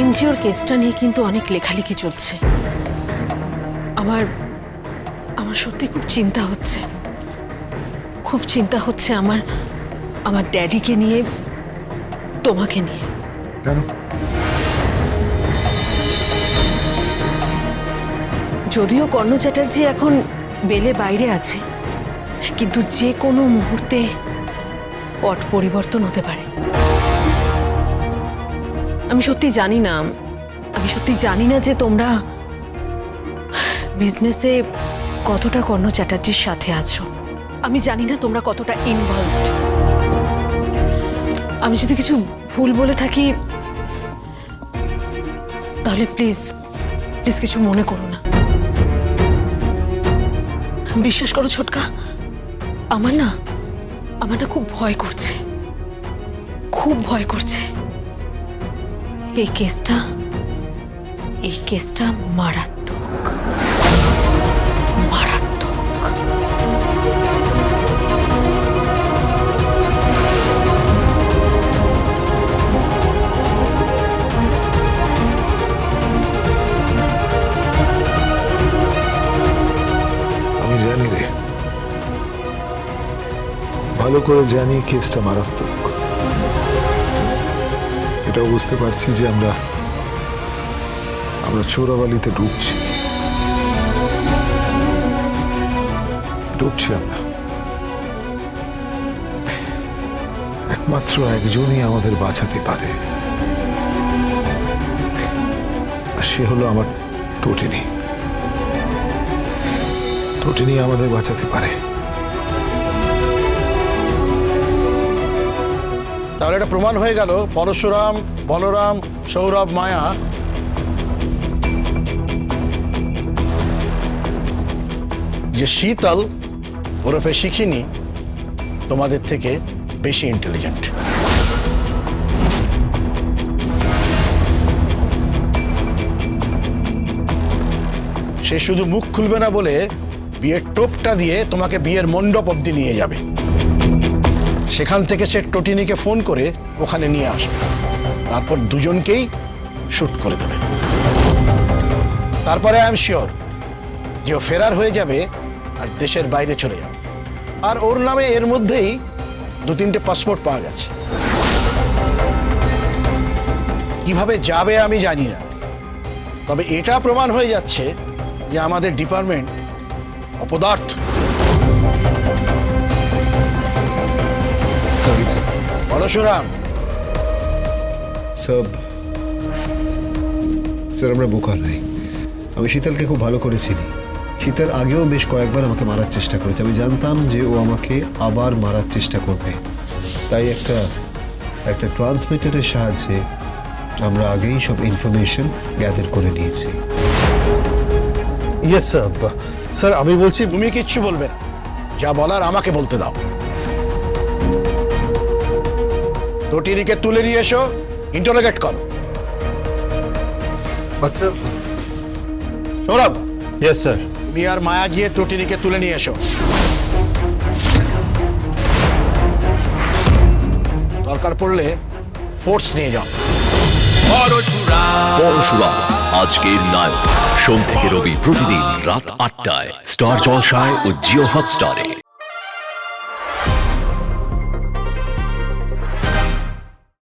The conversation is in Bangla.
এনজিওর কেসটা নিয়ে কিন্তু অনেক লেখালেখি চলছে। আমার আমার সত্যি খুব চিন্তা হচ্ছে। খুব চিন্তা হচ্ছে আমার আমার ড্যাডিকে নিয়ে তোমাকে নিয়ে। কেন? যদিও কর্ণ চ্যাটার্জি এখন বেলে বাইরে আছে কিন্তু যে কোনো মুহূর্তে পট পরিবর্তন হতে পারে। আমি সত্যি জানি না। আমি সত্যি জানি না যে তোমরা বিজনেসে কতটা কর্ণ চ্যাটার্জির সাথে আছো। আমি জানি না তোমরা কতটা ইনভলভড আমি যদি কিছু ভুল বলে থাকি, তাহলে প্লিজ প্লিজ কিছু মনে করো না। বিশ্বাস করো ছোটকা, আমার না আমার না খুব ভয় করছে। খুব ভয় করছে। এই কেসটা এই কেসটা মারাত্মক মারাত্মক আমি জানি রে ভালো করে জানি কেসটা মারাত্মক এটাও বুঝতে পারছি যে আমরা আমরা চোরাবালিতে ডুবছি। ডুবছি আমরা। একমাত্র একজনই আমাদের বাঁচাতে পারে। আর সে হলো আমার টটিনি টটিনি আমাদের বাঁচাতে পারে। তাহলে এটা প্রমাণ হয়ে গেল, পরশুরাম, বলরাম, সৌরভ মায়া। যে শীতল, ওরফে শিখিনি, তোমাদের থেকে বেশি ইন্টেলিজেন্ট সে শুধু মুখ খুলবে না বলে বিয়ের টোপটা দিয়ে তোমাকে বিয়ের মণ্ডপ অব্দি নিয়ে যাবে। সেখান থেকে সে টটিনিকে ফোন করে ওখানে নিয়ে আসবে। তারপর দুজনকেই শ্যুট করে দেবে। তারপরে আই এম শিওর যে ও ফেরার হয়ে যাবে আর দেশের বাইরে চলে যাবে। আর ওর নামে এর মধ্যেই দু তিনটে পাসপোর্ট পাওয়া গেছে। কীভাবে যাবে আমি জানি না। তবে এটা প্রমাণ হয়ে যাচ্ছে যে আমাদের ডিপার্টমেন্ট অপদার্থ। সরি স্যার পরশুরাম সব স্যার আমরা বোকা নই আমি শীতলকে খুব ভালো করে চিনি। শীতল আগেও বেশ কয়েকবার আমাকে মারার চেষ্টা করেছে। আমি জানতাম যে ও আমাকে আবার মারার চেষ্টা করবে। তাই একটা একটা ট্রান্সমিটারের সাহায্যে আমরা আগেই সব ইনফরমেশন গ্যাদার করে নিয়েছি। ইয়েস স্যার স্যার আমি বলছি তুমি কিচ্ছু বলবে না। যা বলার আমাকে বলতে দাও। তটিনিকে তুলে নিয়ে এসো ইন্টারোগেট করো। সৌরভ ইয়েস স্যার তুমি আর মায়া গিয়ে তুলে নিয়ে এসো। দরকার পড়লে ফোর্স নিয়ে যাও। পরশুরাম আজকের নায়ক। সোম থেকে রবি প্রতিদিন রাত আটটায়। স্টার জলসায় ও জিও হটস্টারে।